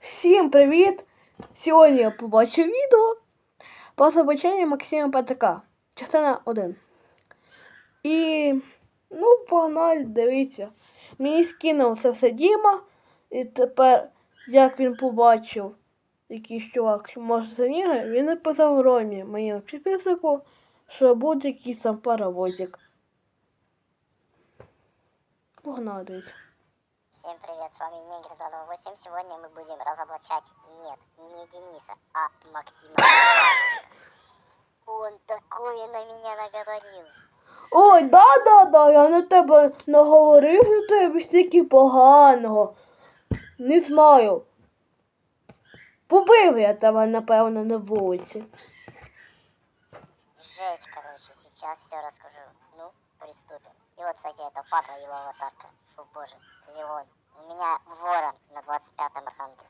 Всім привіт! Сьогодні я побачив відео по забаченню Максима Петрика. Частина 1. І ну, погнали, дивіться. Мені скинув це все Діма. І тепер, як він побачив, якийсь чувак може за нього, він написав Ромі, моєму підписнику, що буде якийсь там паровозик. Погнали, дивіться. Всем привет, с вами Негр 228. Сегодня мы будем разоблачать, нет, не Дениса, а Максима. Он такое на меня наговорил. Ой, да, да, да, я на тебе наговорив на тебе стільки поганого. Не знаю. Побив я тебе, напевно, на вулиці. Жесть, короче, сейчас все расскажу. Ну, приступим. И вот, кстати, это падла его аватарка. Фу, боже, Леон. У меня ворон на 25 ранге.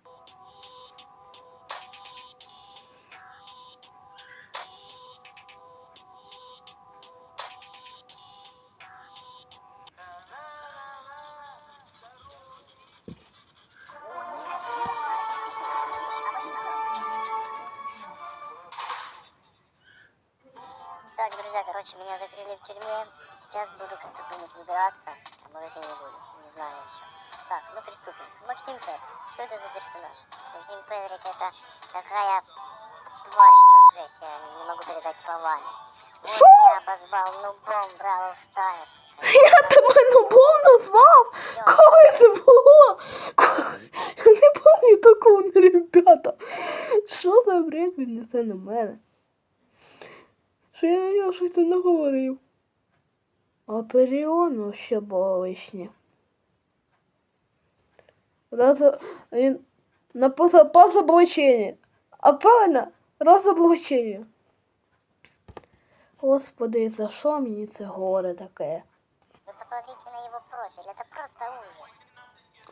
Короче, меня закрыли в тюрьме. Сейчас буду как-то думать выбираться, а может и не буду, не знаю еще. Так, ну приступим. Максим Петрик. Что это за персонаж? Максим Петрик это такая тварь, что жесть, я не могу передать словами. Он Шо? меня обозвал нубом Бравл Старс. Я тебе нубом назвав? Коли це було? Я не пам'ятаю такого, ребята. Що за бред він несе на мене? Що я на нього щось не говорив. А Періону ще було лишнє. Раз він написав по заблоченню. А правильно, розоблачення. Господи, за що мені це горе таке? Вы посмотрите на его профиль, это просто ужас.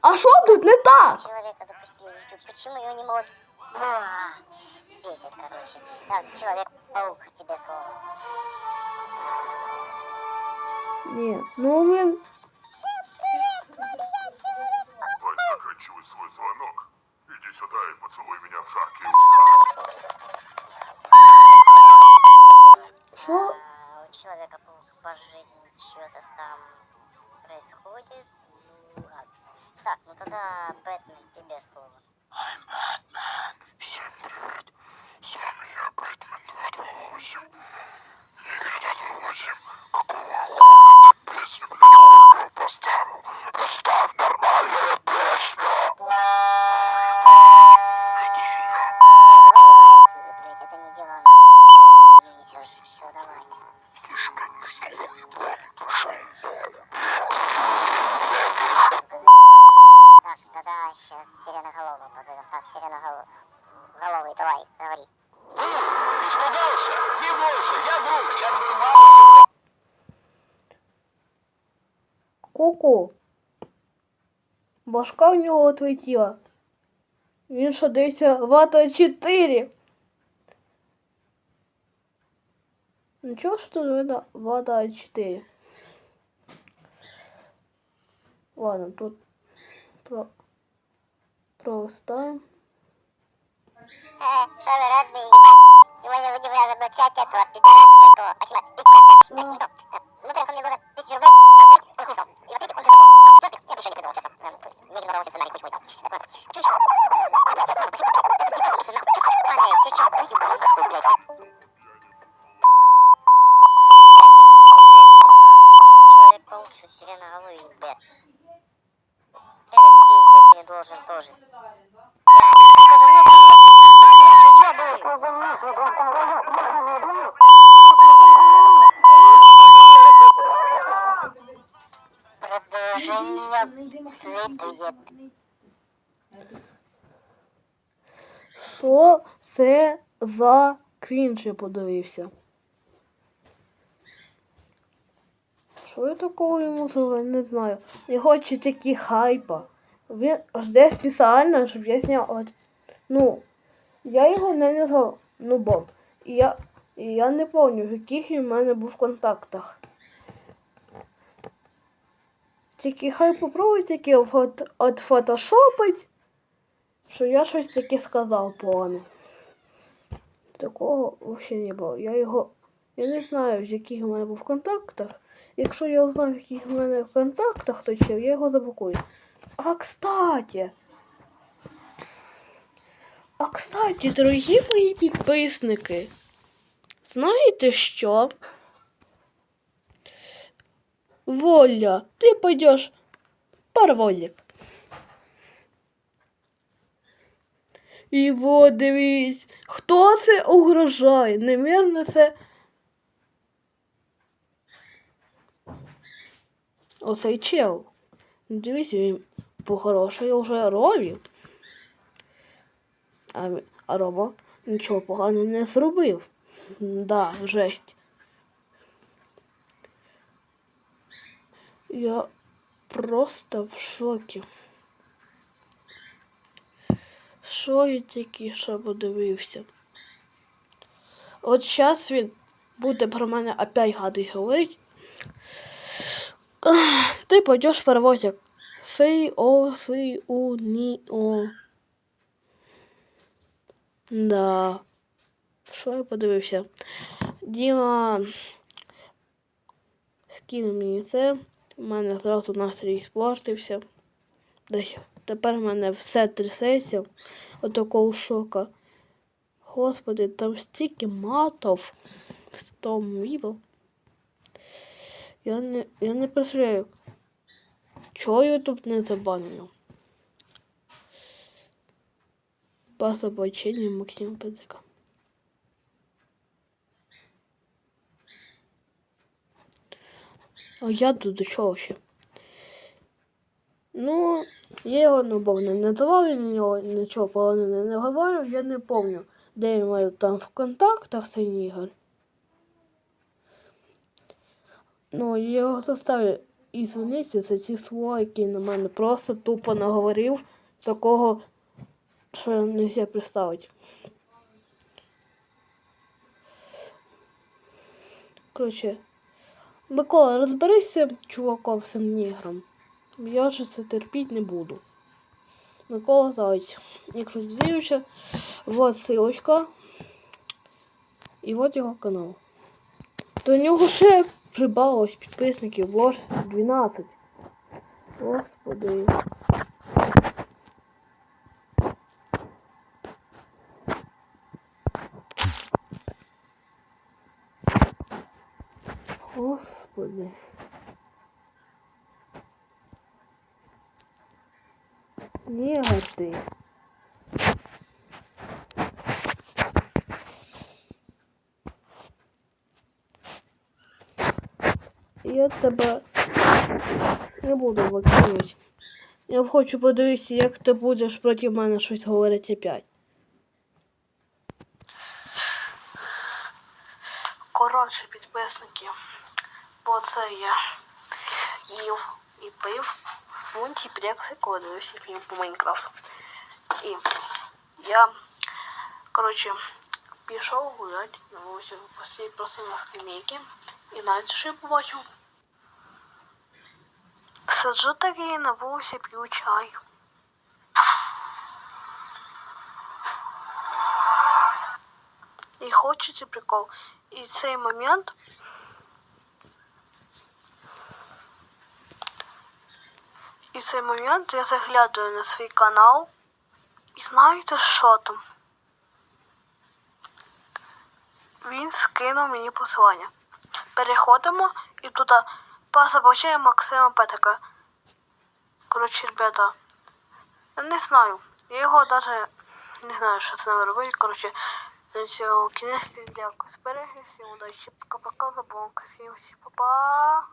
А що тут не так? Человека допустили в YouTube. Почему его не могут... А, Бесит, короче. Так, Человек-паук, тебе слово. Ні, ну він. Вот заканчивай свой звонок. Иди сюда и поцелуй меня в жаркие уста. А, у Человека-паука по жизни что-то там происходит. Ну, ладно. Так, ну тогда, Бэтмен, тебе слово. 228. Игорь 228. Какого хуя ты песню, блядь, хуйню поставил? Оставь нормальную песню. Это же я. Блядь, отсюда, блядь, это не дела, нахуй, ты несешь. Все, давай. Слышь, конечно, уебан, пошел Сука, заебал. Так, тогда сейчас Сиреноголового позовем. Так, Сиреноголовый. Головый, давай, говори. Испугался? Не бойся, я друг, я твою маму. Ку-ку. Башка в нього отлетіла. Він що дивиться вата 4. Нічого що тут видно вата 4. Ладно, тут про... пролистаємо. Э, что вы рады, ебать? сегодня у тебя разоблачать этого пидораса какого. Почему? Так, ну что, ну, во-первых, он мне должен тысячу рублей, а во-вторых, он кусался. И вот эти, он кусался. А в-четвертых, я бы еще не придумал, честно. Не игнорировал себе сценарий, хуй-хуй там. Так вот, а что еще? А, блядь, сейчас, ладно, должен тоже. Я, сука, за мной Продолжение. Що це за крінж подивився? Що я такого йому зробив, не знаю. Не хочу такі хайпа. Він жде спеціально, щоб я зняв. От, ну, я його не назвав нубом. І я, і я не пам'ятаю, в яких він в мене був в контактах. Тільки хай попробуй тільки от, от фотошопить, що я щось таке сказав погане. Такого взагалі не було. Я його. Я не знаю, в яких у мене був в контактах. Якщо я узнав, в яких у мене в контактах, то я його заблокую. А кстати. А кстати, дорогі мої підписники, знаєте що? Воля, ти пойдеш паровозик. І вот дивись, хто це угрожає? Немірно, це. Оцей чел. Дивись, він по-хорошому вже ровів. А, Рома нічого поганого не зробив. Да, жесть. Я просто в шокі. Що я тільки що подивився? От зараз він буде про мене опять гадить говорить. Ти пойдеш перевозик. Си, о, си, у, ні, о. Да. Що я подивився? Діма скинув мені це. У мене зразу настрій спортився. Десь тепер в мене все трясеться от такого шока. Господи, там стільки матов в тому відео. Я не, я не представляю, чого я тут не забанив. По собаченню Максима Петрика. А я тут до чого ще? Ну, я його любов не називав, я на нього нічого поганого не говорив, я не пам'ятаю, де він має там в контактах цей ігор. Ну, я його заставлю ізвинитися за ці слова, які на мене просто тупо наговорив такого, що не можна представити. Коротше, Микола, розберися з цим чуваком, з цим нігром. Я вже це терпіти не буду. Микола Зайць. Якщо дивишся, вот силочка. І от його канал. До нього ще прибавилось підписників, бо 12. Господи. Господи. Негр ти. Я тебе не буду блокувати. Я хочу подивитися, як ти будеш проти мене щось говорити опять. Коротше, підписники, бо це я їв і пив мультиплекси, коли дивився фільм по Майнкрафту. Я, коротше, пішов гуляти на посидіти просто на скамейки. І знаєте, що я побачив? Сиджу такий на вулиці, п'ю чай. І хочете прикол. І цей момент І в цей момент я заглядаю на свій канал. І знаєте, що там? Він скинув мені посилання. Переходимо і туди по Максима Петрика. Коротше, ребята, не знаю. Я його навіть не знаю, що ними робити. Коротше, на цьому кінець дякую. Зберегли, всім удачі. Пока-пока, забавка. Всім всім па-па.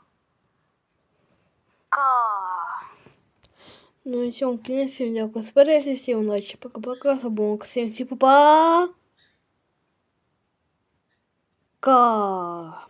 Ка. Ну і всем кінець всім дякую. Зберегли, всім удачі. Пока-пока, забавка. Всім всім па-па. Ка.